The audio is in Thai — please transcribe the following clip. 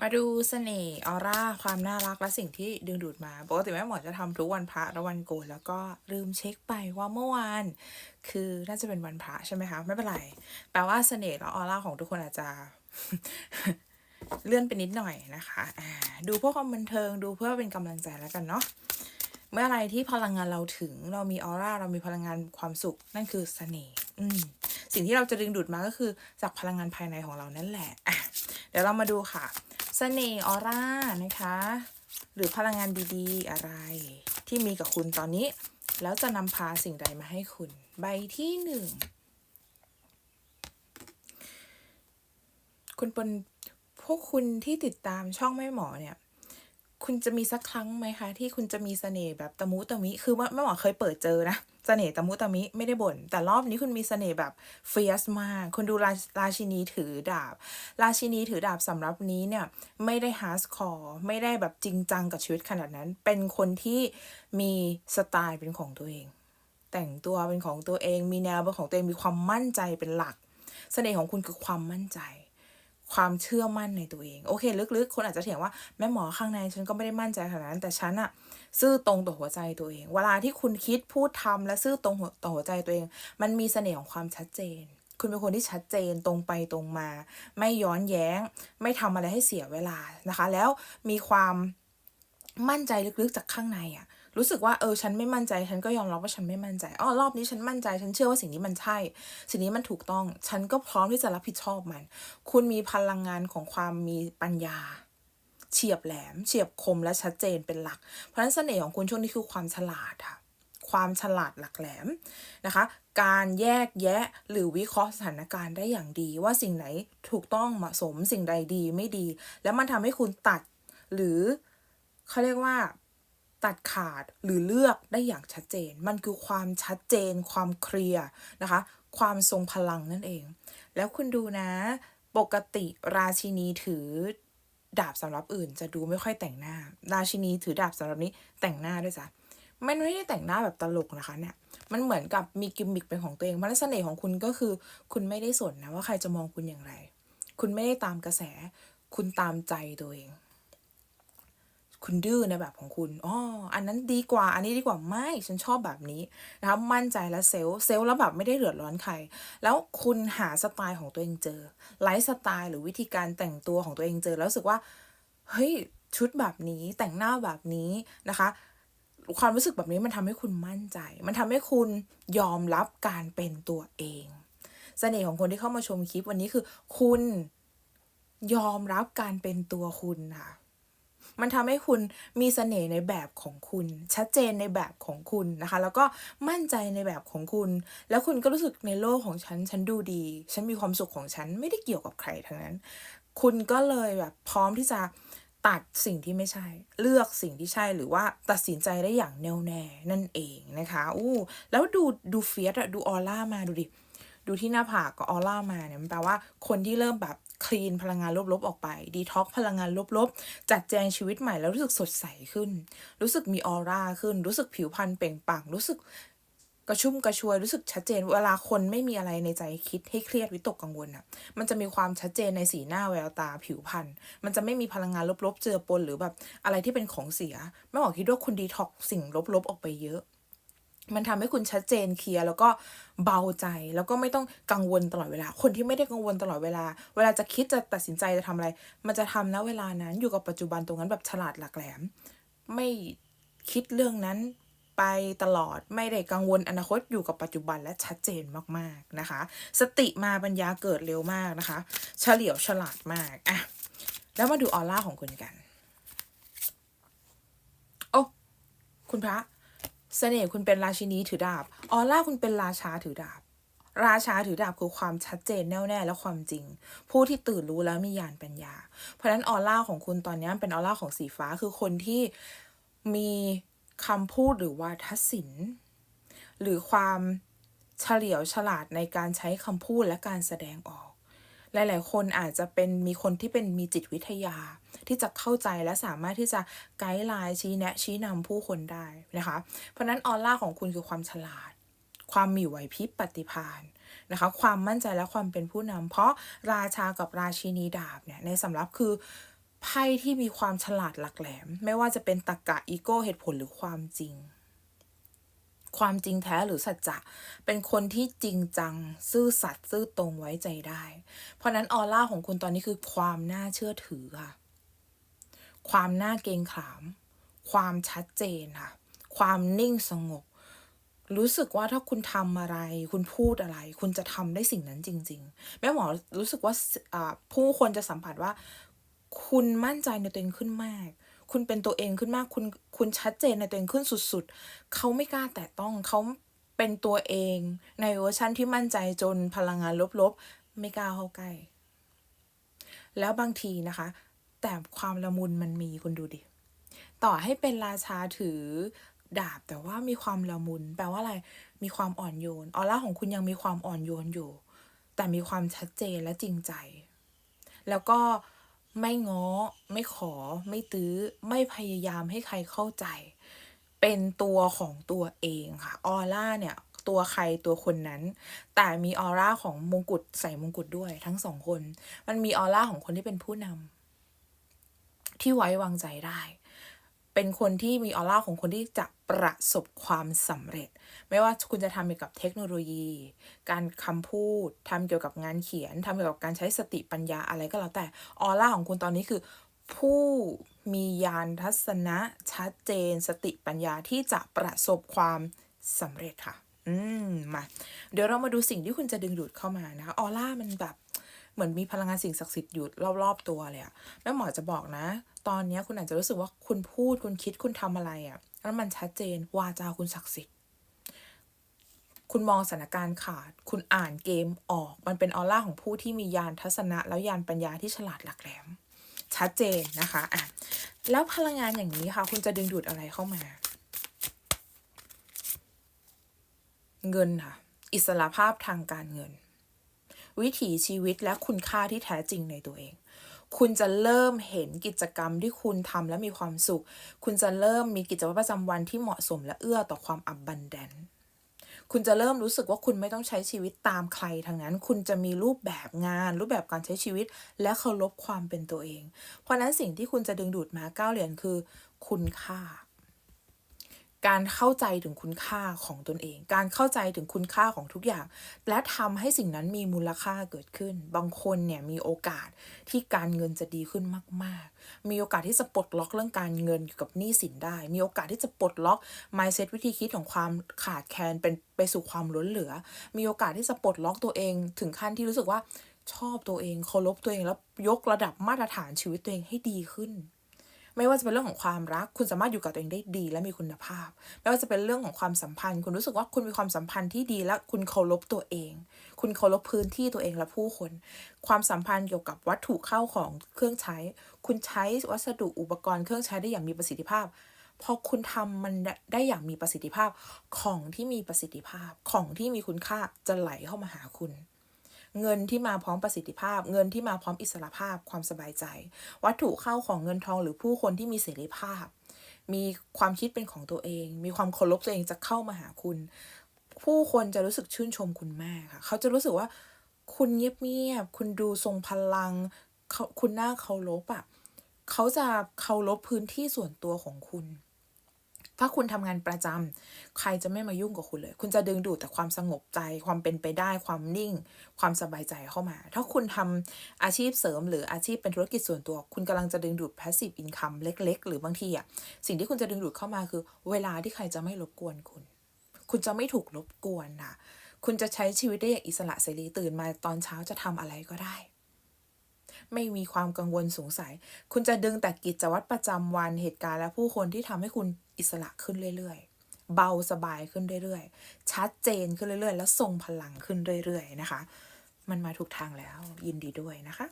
มาดูเสน่ห์ออร่า ความน่ารักและสิ่งที่ดึงดูดมาปกติแม่หมอจะทำทุกวันพระและวันโกนแล้วก็ลืมเช็คไปว่าเมื่อวานคือน่าจะเป็นวันพระใช่ไหมคะ ไม่เป็นไร แปลว่าเสน่ห์และออร่าของทุกคนอาจจะเลื่อนไปนิดหน่อยนะคะดูเพื่อความบันเทิงดูเพื่อเป็นกำลังใจแล้วกันเนาะเมื่ออะไรที่พลังงานเราถึงเรามีออร่าเรามีพลังงานความสุขนั่นคือเสน่ห์สิ่งที่เราจะดึงดูดมาก็คือจากพลังงานภายในของเรานั่นแหละเดี๋ยวเรามาดูค่ะ เสน่ห์ออร่านะคะ หรือพลังงานดีๆ อะไร ที่มีกับคุณตอนนี้ แล้วจะนำพาสิ่งใดมาให้คุณ ใบที่หนึ่งคุณเป็นพวกคุณที่ติดตามช่องแม่หมอเนี่ย คุณจะมีสักครั้งไหมคะที่คุณจะมีเสน่ห์แบบตะมุตะมิ คือว่าแม่หมอเคยเปิดเจอนะเสน่ห์ตะมุตะมิไม่ได้บ่นแต่รอบนี้คุณมีเสน่ห์แบบเฟียสมากคุณดูราราชินีถือดาบ ราชินีถือดาบสำหรับนี้เนี่ยไม่ได้ฮาร์ดคอร์ไม่ได้แบบจริงจังกับชีวิตขนาดนั้น เป็นคนที่มีสไตล์เป็นของตัวเอง แต่งตัวเป็นของตัวเองมีแนวเป็นของตัวเองมีความมั่นใจเป็นหลักเสน่ห์ของคุณคือความมั่นใจ ความเชื่อมั่นในตัวเอง โอเค ลึกๆ คนอาจจะเถียงว่าแม่หมอข้างในฉันก็ไม่ได้มั่นใจขนาดนั้น แต่ฉันอะซื่อตรงต่อหัวใจตัวเอง เวลาที่คุณคิดพูดทำและซื่อตรงต่อหัวใจตัวเอง มันมีเสน่ห์ของความชัดเจน คุณเป็นคนที่ชัดเจนตรงไปตรงมา ไม่ย้อนแย้ง ไม่ทำอะไรให้เสียเวลานะคะ แล้วมีความมั่นใจลึกๆจากข้างในอะ รู้สึกว่าเออฉันไม่มั่นใจ ฉันก็ยอมรับว่าฉันไม่มั่นใจอ๋อรอบนี้ฉันมั่นใจ ฉันเชื่อว่าสิ่งนี้มันใช่ สิ่งนี้มันถูกต้อง ฉันก็พร้อมที่จะรับผิดชอบมัน คุณมีพลังงานของความมีปัญญา เฉียบแหลม เฉียบคมและชัดเจนเป็นหลัก เพราะฉะนั้นเสน่ห์ของคุณช่วงนี้คือความฉลาดค่ะความฉลาดหลักแหลมนะคะ การแยกแยะหรือวิเคราะห์สถานการณ์ได้อย่างดี ว่าสิ่งไหนถูกต้องเหมาะสมสิ่งใดดีไม่ดี แล้วมันทำให้คุณตัดหรือเขาเรียกว่า ตัดขาดหรือเลือกได้อย่างชัดเจน มันคือความชัดเจน ความเคลียร์นะคะ ความทรงพลังนั่นเอง แล้วคุณดูนะ ปกติราชินีถือดาบสำหรับอื่น จะดูไม่ค่อยแต่งหน้า ราชินีถือดาบสำหรับนี้แต่งหน้าด้วยจ้ะมันไม่ได้แต่งหน้าแบบตลกนะคะเนี่ย มันเหมือนกับมีกิมมิคเป็นของตัวเองมันเสน่ห์ของคุณก็คือ คุณไม่ได้สนนะว่าใครจะมองคุณอย่างไร คุณไม่ได้ตามกระแส คุณตามใจตัวเอง คุณดื้อในแบบของคุณอ๋ออันนั้นดีกว่า อันนี้ดีกว่าไม่ฉันชอบแบบนี้นะคะมั่นใจและเซลล์เซลล์แล้วแบบไม่ได้เดือดร้อนใคร แล้วคุณหาสไตล์ของตัวเองเจอไลฟ์สไตล์หรือวิธีการแต่งตัวของตัวเองเจอแล้วรู้สึกว่าเฮ้ยชุดแบบนี้แต่งหน้าแบบนี้นะคะความรู้สึกแบบนี้มันทำให้คุณมั่นใจ มันทำให้คุณยอมรับการเป็นตัวเองเสน่ห์ของคนที่เข้ามาชมคลิปวันนี้คือ คุณยอมรับการเป็นตัวคุณค่ะ มันทำให้คุณมีเสน่ห์ในแบบของคุณ ชัดเจนในแบบของคุณนะคะ แล้วก็มั่นใจในแบบของคุณ แล้วคุณก็รู้สึกในโลกของฉัน ฉันดูดี ฉันมีความสุขของฉันไม่ได้เกี่ยวกับใครทั้งนั้น คุณก็เลยแบบพร้อมที่จะตัดสิ่งที่ไม่ใช่ เลือกสิ่งที่ใช่หรือว่าตัดสินใจได้อย่างแน่วแน่นั่นเองนะคะอู้แล้วดูดูเฟียสอะดูออร่ามาดูดิ ดูที่หน้าผากกับออร่ามาเนี่ยมันแปลว่าคนที่เริ่มแบบคลีนพลังงานลบๆออกไปดีท็อกพลังงานลบๆ จัดแจงชีวิตใหม่แล้วรู้สึกสดใสขึ้น รู้สึกมีออร่าขึ้น รู้สึกผิวพรรณเปล่งปลั่งรู้สึกกระชุ่มกระชวยรู้สึกชัดเจน เวลาคนไม่มีอะไรในใจคิดให้เครียดวิตกกังวลอะ มันจะมีความชัดเจนในสีหน้าแววตาผิวพรรณมันจะไม่มีพลังงานลบๆ เจือปนหรือแบบอะไรที่เป็นของเสีย ไม่บอกคิดว่าคุณดีท็อกสิ่งลบๆออกไปเยอะ มันทำให้คุณชัดเจนเคลียร์แล้วก็เบาใจแล้วก็ไม่ต้องกังวลตลอดเวลา คนที่ไม่ได้กังวลตลอดเวลา เวลาจะคิดจะตัดสินใจจะทำอะไร มันจะทำนะเวลานั้นอยู่กับปัจจุบันตรงนั้นแบบฉลาดหลักแหลม ไม่คิดเรื่องนั้นไปตลอดไม่ได้กังวลอนาคตอยู่กับปัจจุบันและชัดเจนมากๆนะคะ สติมาปัญญาเกิดเร็วมากนะคะ เฉลียวฉลาดมากอะแล้วมาดูออร่าของคุณกัน โอ้คุณพระ เสน่ห์คุณเป็นราชินีถือดาบ ออร่าคุณเป็นราชาถือดาบ ราชาถือดาบคือความชัดเจนแน่วแน่และความจริง ผู้ที่ตื่นรู้แล้วมีญาณปัญญา เพราะฉะนั้นออร่าของคุณตอนนี้เป็นออร่าของสีฟ้าคือคนที่มีคำพูดหรือวาทศิลป์หรือความเฉลียวฉลาดในการใช้คำพูดและการแสดงออก หลาย ๆ คนอาจจะเป็นมีคนที่เป็นมีจิตวิทยา ที่จะเข้าใจและสามารถที่จะไกด์ไลน์ชี้แนะชี้นำผู้คนได้นะคะ เพราะนั้นออร่าของคุณคือความฉลาด ความมีไหวพริบปฏิภาณนะคะความมั่นใจและความเป็นผู้นำเพราะราชากับราชินีดาบเนี่ยในสำรับคือไพ่ที่มีความฉลาดหลักแหลม ไม่ว่าจะเป็นตรรกะอีโก้เหตุผลหรือความจริง ความจริงแท้หรือสัจจะเป็นคนที่จริงจัง ซื่อสัตย์ซื่อตรงไว้ใจได้ เพราะนั้นออร่าของคุณตอนนี้คือความน่าเชื่อถือค่ะ ความน่าเกรงขาม ความชัดเจนค่ะ ความนิ่งสงบ รู้สึกว่าถ้าคุณทำอะไร คุณพูดอะไร คุณจะทำได้สิ่งนั้นจริง ๆ แม่หมอรู้สึกว่าอ่าผู้คนจะสัมผัสว่า คุณมั่นใจในตัวเองขึ้นมาก คุณเป็นตัวเองขึ้นมากคุณคุณชัดเจนในตัวเองขึ้นสุดๆ เขาไม่กล้าแตะต้องเขาเป็นตัวเองในเวอร์ชันที่มั่นใจจนพลังงานลบๆ ไม่กล้าเข้าใกล้ แล้วบางทีนะคะ แต่ความละมุนมันมีคุณดูดิ ต่อให้เป็นราชาถือดาบแต่ว่ามีความละมุน แปลว่าอะไร มีความอ่อนโยนออร่าของคุณยังมีความอ่อนโยนอยู่ แต่มีความชัดเจนและจริงใจ แล้วก็ ไม่ง้อ ไม่ขอ ไม่ตื้อ ไม่พยายามให้ใครเข้าใจ เป็นตัวของตัวเองค่ะ ออร่าเนี่ย ตัวใครตัวคนนั้น แต่มีออร่าของมงกุฎใส่มงกุฎด้วยทั้งสองคน มันมีออร่าของคนที่เป็นผู้นำที่ไว้วางใจได้ เป็นคนที่มีออร่าของคนที่จะประสบความสำเร็จ ไม่ว่าคุณจะทำเกี่ยวกับเทคโนโลยี การคำพูดทำเกี่ยวกับงานเขียนทำเกี่ยวกับการใช้สติปัญญาอะไรก็แล้วแต่ออร่าของคุณตอนนี้คือ ผู้มียานทัศนะชัดเจน สติปัญญาที่จะประสบความสำเร็จค่ะ อืมมา เดี๋ยวเรามาดูสิ่งที่คุณจะดึงดูดเข้ามานะคะออร่ามันแบบ เหมือนมีพลังงานสิ่งศักดิ์สิทธิ์อยู่รอบๆตัวเลยอะแม่หมอจะบอกนะ ตอนนี้คุณอาจจะรู้สึกว่าคุณพูดคุณคิดคุณทำอะไรอะแล้วมันชัดเจนวาจาคุณศักดิ์สิทธิ์ คุณมองสถานการณ์ขาด คุณอ่านเกมออก มันเป็นออร่าของผู้ที่มียานทัศนะ แล้วยานปัญญาที่ฉลาดหลักแหลม ชัดเจนนะคะอะแล้วพลังงานอย่างนี้ค่ะ คุณจะดึงดูดอะไรเข้ามา เงินค่ะ อิสระภาพทางการเงิน วิถีชีวิตและคุณค่าที่แท้จริงในตัวเอง คุณจะเริ่มเห็นกิจกรรมที่คุณทำและมีความสุข คุณจะเริ่มมีกิจวัตรประจำวันที่เหมาะสมและเอื้อต่อความอับบันแดนคุณจะเริ่มรู้สึกว่าคุณไม่ต้องใช้ชีวิตตามใครทางนั้น คุณจะมีรูปแบบงาน รูปแบบการใช้ชีวิต และเคารพความเป็นตัวเอง เพราะฉะนั้นสิ่งที่คุณจะดึงดูดมาเก้าเหรียญคือ คุณค่า การเข้าใจถึงคุณค่าของตนเอง การเข้าใจถึงคุณค่าของทุกอย่าง และทำให้สิ่งนั้นมีมูลค่าเกิดขึ้น บางคนเนี่ยมีโอกาสที่การเงินจะดีขึ้นมาก ๆ มีโอกาสที่จะปลดล็อกเรื่องการเงินเกี่ยวกับหนี้สินได้ มีโอกาสที่จะปลดล็อก mindset วิธีคิดของความขาดแคลนเป็นไปสู่ความล้นเหลือ มีโอกาสที่จะปลดล็อกตัวเอง ถึงขั้นที่รู้สึกว่าชอบตัวเองเคารพตัวเองแล้วยกระดับมาตรฐานชีวิตตัวเองให้ดีขึ้น ไม่ว่าจะเป็นเรื่องของความรัก คุณสามารถอยู่กับตัวเองได้ดี และมีคุณภาพ ไม่ว่าจะเป็นเรื่องของความสัมพันธ์ คุณรู้สึกว่าคุณมีความสัมพันธ์ที่ดีและคุณเคารพตัวเอง คุณเคารพพื้นที่ตัวเองและผู้คน ความสัมพันธ์เกี่ยวกับวัตถุเข้าของเครื่องใช้ คุณใช้วัสดุอุปกรณ์เครื่องใช้ได้อย่างมีประสิทธิภาพพอคุณทำมันได้อย่างมีประสิทธิภาพของที่มีประสิทธิภาพของที่มีคุณค่าจะไหลเข้ามาหาคุณ เงินที่มาพร้อมประสิทธิภาพ เงินที่มาพร้อมอิสระภาพ ความสบายใจ วัตถุเข้าของเงินทองหรือผู้คนที่มีเสรีภาพ มีความคิดเป็นของตัวเอง มีความเคารพตัวเองจะเข้ามาหาคุณ ผู้คนจะรู้สึกชื่นชมคุณมากค่ะ เขาจะรู้สึกว่าคุณเงียบๆคุณดูทรงพลังเขาคุณน่าเคารพอะเขาจะเคารพพื้นที่ส่วนตัวของคุณ ถ้าคุณทำงานประจำใครจะไม่มายุ่งกับคุณเลย คุณจะดึงดูดแต่ความสงบใจ ความเป็นไปได้ ความนิ่ง ความสบายใจเข้ามา ถ้าคุณทำอาชีพเสริม หรืออาชีพเป็นธุรกิจส่วนตัว คุณกำลังจะดึงดูด passive income เล็ก ๆ หรือบางทีอะสิ่งที่คุณจะดึงดูดเข้ามาคือ เวลาที่ใครจะไม่รบกวนคุณ คุณจะไม่ถูกรบกวนนะคุณจะใช้ชีวิตได้อย่างอิสระเสรีตื่นมาตอนเช้าจะทำอะไรก็ได้ไม่มีความกังวลสงสัย คุณจะดึงแต่กิจวัตรประจำวันเหตุการณ์และผู้คนที่ทำให้คุณ อิสระขึ้นเรื่อยๆ เบาสบายขึ้นเรื่อยๆ ชัดเจนขึ้นเรื่อยๆ แล้วทรงพลังขึ้นเรื่อยๆ นะคะ มันมาถูกทางแล้วยินดีด้วยนะคะ